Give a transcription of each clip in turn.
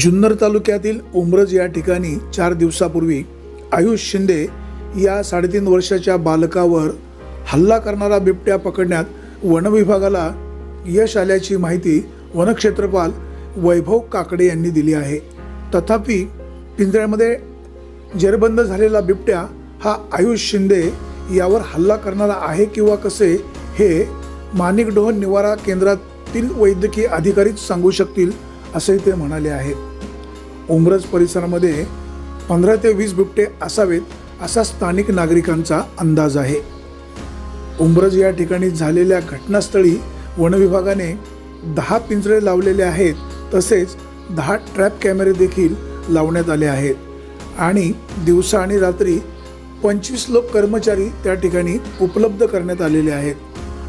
जुन्नर तालुक्यातील उमरज या ठिकाणी चार दिवसापूर्वी आयुष शिंदे या साडेतीन वर्षाच्या बालकावर हल्ला करणारा बिबट्या पकडण्यात वनविभागाला यश आल्याची माहिती वनक्षेत्रपाल वैभव काकडे यांनी दिली आहे. तथापि पिंजऱ्यामध्ये जेरबंद झालेला बिबट्या हा आयुष शिंदे यावर हल्ला करणारा आहे किंवा कसे हे माणिकडोह निवारा केंद्रातील वैद्यकीय अधिकारीच सांगू शकतील असे ते म्हणाले आहेत. उमरज परिसरामध्ये पंधरा ते वीस बिबटे असावेत असा स्थानिक नागरिकांचा अंदाज आहे. उमरज या ठिकाणी झालेल्या घटनास्थळी वनविभागाने दहा पिंजरे लावलेले आहेत तसेच दहा ट्रॅप कॅमेरे देखील लावण्यात आले आहेत आणि दिवसा आणि रात्री पंचवीस लोक कर्मचारी त्या ठिकाणी उपलब्ध करण्यात आलेले आहेत.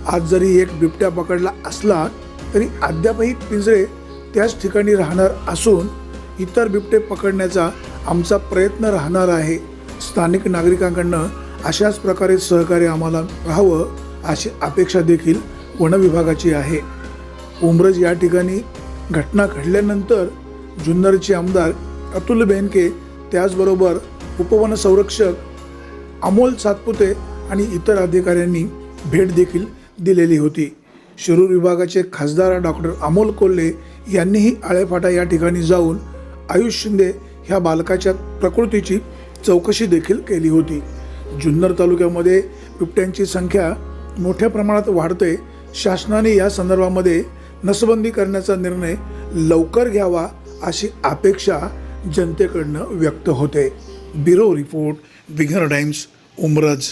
आज जरी एक बिबट्या पकडला असला तरी अद्यापही पिंजरे त्याच ठिकाणी राहणार असून इतर बिबटे पकडण्याचा आमचा प्रयत्न राहणार आहे. स्थानिक नागरिकांकडनं अशाच प्रकारे सहकार्य आम्हाला राहावं अशी अपेक्षा देखील वनविभागाची आहे. उमरज या ठिकाणी घटना घडल्यानंतर जुन्नरचे आमदार अतुल बेनके त्याचबरोबर उपवन संरक्षक अमोल सातपुते आणि इतर अधिकाऱ्यांनी भेट देखील दिलेली होती. शिरूर विभागाचे खासदार डॉक्टर अमोल कोल्हे यांनीही आळेफाटा या ठिकाणी जाऊन आयुष शिंदे ह्या बालकाच्या प्रकृतीची चौकशी देखील केली होती. जुन्नर तालुक्यामध्ये बिबट्यांची संख्या मोठ्या प्रमाणात वाढते शासनाने या संदर्भामध्ये नसबंदी करण्याचा निर्णय लवकर घ्यावा अशी अपेक्षा जनतेकडनं व्यक्त होते. ब्युरो रिपोर्ट विघर टाइम्स उमरज.